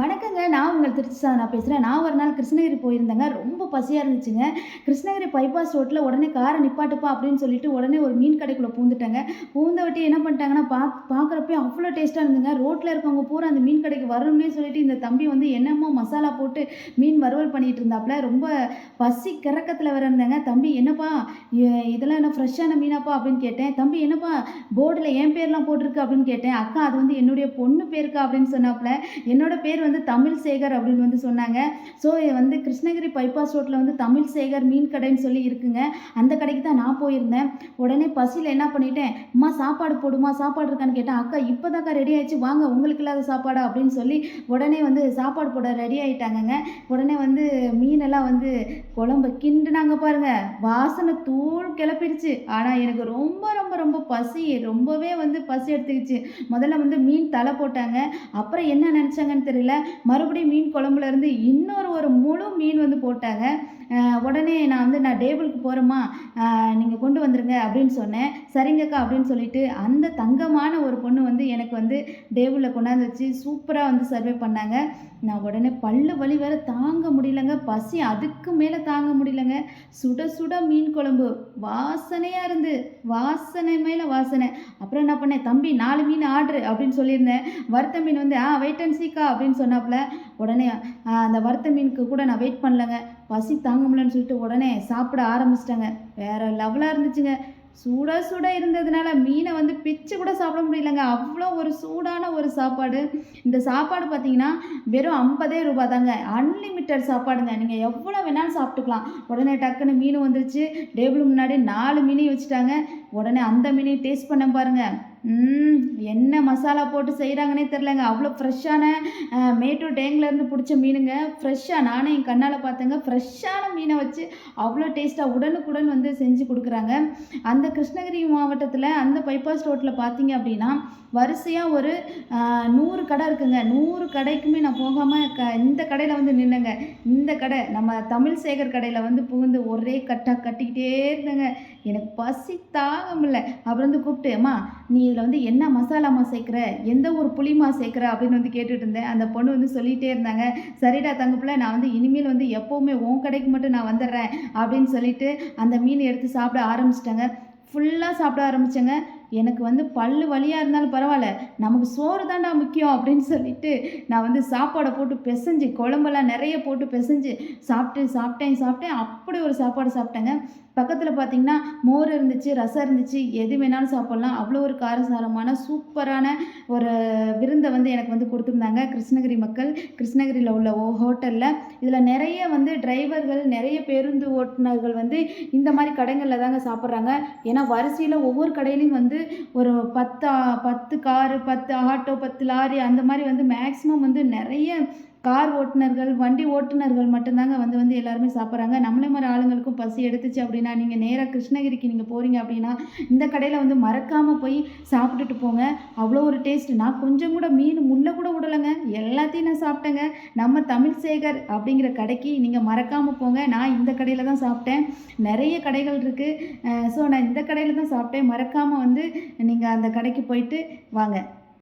வணக்கங்க. நான் உங்கள் திருச்சி நான் பேசுகிறேன் நான் ஒரு நாள் கிருஷ்ணகிரி போயிருந்தேங்க. ரொம்ப பசியாக இருந்துச்சுங்க. கிருஷ்ணகிரி பைபாஸ் ரோட்டில் உடனே காரை நிப்பாட்டுப்பா அப்படின்னு சொல்லிட்டு உடனே ஒரு மீன் கடைக்குள்ளே பூந்துட்டேங்க. பூந்தவட்டி என்ன பண்ணிட்டாங்கன்னா பா பார்க்குறப்பே அவ்வளோ டேஸ்ட்டாக இருந்துங்க. ரோட்டில் இருக்கவங்க பூரா அந்த மீன் கடைக்கு வரணும்னே சொல்லிட்டு இந்த தம்பி வந்து என்னமோ மசாலா போட்டு மீன் வறுவல் பண்ணிட்டு இருந்தாப்புல ரொம்ப பசி கிறக்கத்தில் வர இருந்தாங்க. தம்பி என்னப்பா இதெல்லாம் என்ன ஃப்ரெஷ்ஷான மீனாப்பா? அப்படின்னு கேட்டேன். தம்பி என்னப்பா போர்டில் என் பேர்லாம் போட்டிருக்கு? அப்படின்னு கேட்டேன். அக்கா அது வந்து என்னுடைய பொண்ணு பேருக்கா? அப்படின்னு சொன்னாப்புல என்னோட பேர் வந்து வந்து தமிழ் சேகர் அப்படின்னு வந்து சொன்னாங்க. ஸோ வந்து கிருஷ்ணகிரி பைபாஸ் ரோட்டில் வந்து தமிழ் சேகர் மீன் கடைன்னு சொல்லி இருக்குங்க. அந்த கடைக்கு தான் நான் போயிருந்தேன். உடனே பசியில் என்ன பண்ணிட்டேன்? அம்மா சாப்பாடு போடுமா? சாப்பாடு இருக்கான்னு கேட்டேன். அக்கா இப்போதாக்கா ரெடி ஆயிடுச்சு. வாங்க உங்களுக்கு இல்லாத சாப்பாடா? அப்படின்னு சொல்லி உடனே வந்து சாப்பாடு போட ரெடி ஆகிட்டாங்கங்க உடனே வந்து மீனெல்லாம் வந்து குழம்பு கிண்டுனாங்க பாருங்க. வாசனை தூள் கிளப்பிடுச்சு. ஆனால் எனக்கு ரொம்ப ரொம்ப ரொம்ப பசி. ரொம்பவே வந்து பசி எடுத்துக்கிச்சு. முதல்ல வந்து மீன் தலை போட்டாங்க. அப்புறம் என்ன நினச்சாங்கன்னு தெரியல. மறுபடியும் மீன் குழம்புல இருந்து இன்னொரு ஒரு அவ்வளோ மீன் வந்து போட்டாங்க. உடனே நான் வந்து நான் டேபிளுக்கு போகிறேம்மா நீங்கள் கொண்டு வந்துருங்க அப்படின்னு சொன்னேன். சரிங்கக்கா அப்படின்னு சொல்லிட்டு அந்த தங்கமான ஒரு பொண்ணு வந்து எனக்கு வந்து டேபிளில் கொண்டாந்து வச்சு சூப்பராக வந்து சர்வே பண்ணாங்க. நான் உடனே பல்லு வலி வேற தாங்க முடியலங்க. பசி அதுக்கு மேலே தாங்க முடியலங்க. சுட சுட மீன் குழம்பு. வாசனையாக இருந்து. வாசனை மேலே வாசனை. அப்புறம் என்ன பண்ணேன்? தம்பி நாலு மீன் ஆர்டர் அப்படின்னு சொல்லியிருந்தேன். வறுத்த மீன் வந்து ஆ வெயிட் அண்ட் சீக்கா அப்படின்னு சொன்னாப்புல. உடனே அந்த வறுத்த மீனுக்கு கூட நான் வெயிட் பண்ணலங்க. பசி தாங்க முடியலன்னு சொல்லிட்டு உடனே சாப்பிட ஆரம்பிச்சிட்டாங்க. வேற லெவலாக இருந்துச்சுங்க. சூடாக சூடாக இருந்ததுனால மீனை வந்து பிச்சு கூட சாப்பிட முடியலங்க. அவ்வளோ ஒரு சூடான ஒரு சாப்பாடு. இந்த சாப்பாடு பார்த்தீங்கன்னா வெறும் ஐம்பதே ரூபா தாங்க அன்லிமிட்டட் சாப்பாடுங்க. நீங்கள் எவ்வளோ வேணாலும் சாப்பிட்டுக்கலாம். உடனே டக்குன்னு மீன் வந்துருச்சு. டேபிள் முன்னாடி நாலு மீனையும் வச்சுட்டாங்க. உடனே அந்த மீனையும் டேஸ்ட் பண்ண பாருங்கள் என்ன மசாலா போட்டு செய்கிறாங்கன்னே தெரிலங்க அவ்வளோ ஃப்ரெஷ்ஷான மேட்டூர் டேங்க்லேருந்து பிடிச்ச மீனுங்க. ஃப்ரெஷ்ஷாக நானே என் கண்ணால் பார்த்தேங்க. ஃப்ரெஷ்ஷான மீனை வச்சு அவ்வளோ டேஸ்ட்டாக உடனுக்குடன் வந்து செஞ்சு கொடுக்குறாங்க. அந்த கிருஷ்ணகிரி மாவட்டத்தில் அந்த பைபாஸ் ரோட்டில் பார்த்தீங்க அப்படின்னா வரிசையாக ஒரு நூறு கடை இருக்குங்க. நூறு கடைக்குமே நான் போகாமல் க இந்த கடையில் வந்து நின்னேங்க. இந்த கடை நம்ம தமிழ் சேகர் கடையில் வந்து புகுந்து ஒரே கட்டாக கட்டிக்கிட்டே இருந்தேங்க. எனக்கு பசி தாங்க முடியல. அப்புறம் வந்து கூப்பிட்டு அம்மா நீ இதில் வந்து என்ன மசாலாமா சேர்க்குற எந்த ஒரு புளிமா சேர்க்குற அப்படின்னு வந்து கேட்டுட்டு இருந்தேன். அந்த பொண்ணு வந்து சொல்லிகிட்டே இருந்தாங்க சரிடா தங்கப்பில் நான் வந்து இனிமேல் வந்து எப்போவுமே உன் கடைக்கு மட்டும் நான் வந்துடுறேன் அப்படின்னு சொல்லிட்டு அந்த மீன் எடுத்து சாப்பிட ஆரம்பிச்சிட்டாங்க. ஃபுல்லாக சாப்பிட ஆரம்பித்தேங்க எனக்கு வந்து பல்லு வழியாக இருந்தாலும் பரவாயில்ல நமக்கு சோறு தாண்டா முக்கியம் அப்படின்னு சொல்லிட்டு நான் வந்து சாப்பாடை போட்டு பிசைஞ்சு குழம்பெல்லாம் நிறைய போட்டு பிசைஞ்சு சாப்பிட்டு சாப்பிட்டேன் சாப்பிட்டேன். அப்படி ஒரு சாப்பாடு சாப்பிட்டேங்க. பக்கத்தில் பார்த்தீங்கன்னா மோர் இருந்துச்சு ரசம் இருந்துச்சு எது வேணாலும் சாப்பிட்லாம். அவ்வளோ ஒரு காரசாரமான சூப்பரான ஒரு விருந்தை வந்து எனக்கு வந்து கொடுத்துருந்தாங்க கிருஷ்ணகிரி மக்கள். கிருஷ்ணகிரியில் உள்ள ஓ ஹோட்டலில். இதில் நிறைய வந்து டிரைவர்கள் நிறைய பேருந்து ஓட்டுநர்கள் வந்து இந்த மாதிரி கடைகளில் தாங்க சாப்பிட்றாங்க. ஏன்னா வரிசையில் ஒவ்வொரு கடையிலையும் வந்து ஒரு பத்து பத்து காரு பத்து ஆட்டோ பத்து லாரி அந்த மாதிரி வந்து மேக்ஸிமம் வந்து நிறைய கார் ஓட்டுநர்கள் வண்டி ஓட்டுநர்கள் மட்டும்தாங்க வந்து வந்து எல்லாருமே சாப்பிட்றாங்க. நம்மளே மாதிரி ஆளுங்களுக்கும் பசி எடுத்துச்சு அப்படின்னா நீங்கள் நேராக கிருஷ்ணகிரிக்கு நீங்கள் போகிறீங்க அப்படின்னா இந்த கடையில் வந்து மறக்காமல் போய் சாப்பிட்டுட்டு போங்க. அவ்வளோ ஒரு டேஸ்ட் நான் கொஞ்சம் கூட மீன் முள்ள கூட விடலைங்க எல்லாத்தையும் நான் சாப்பிட்டேங்க. நம்ம தமிழ் சேகர் அப்படிங்கிற கடைக்கு நீங்கள் மறக்காமல் போங்க. நான் இந்த கடையில் தான் சாப்பிட்டேன். நிறைய கடைகள் இருக்குது ஸோ நான் இந்த கடையில் தான் சாப்பிட்டேன். மறக்காமல் வந்து நீங்கள் அந்த கடைக்கு போயிட்டு வாங்க.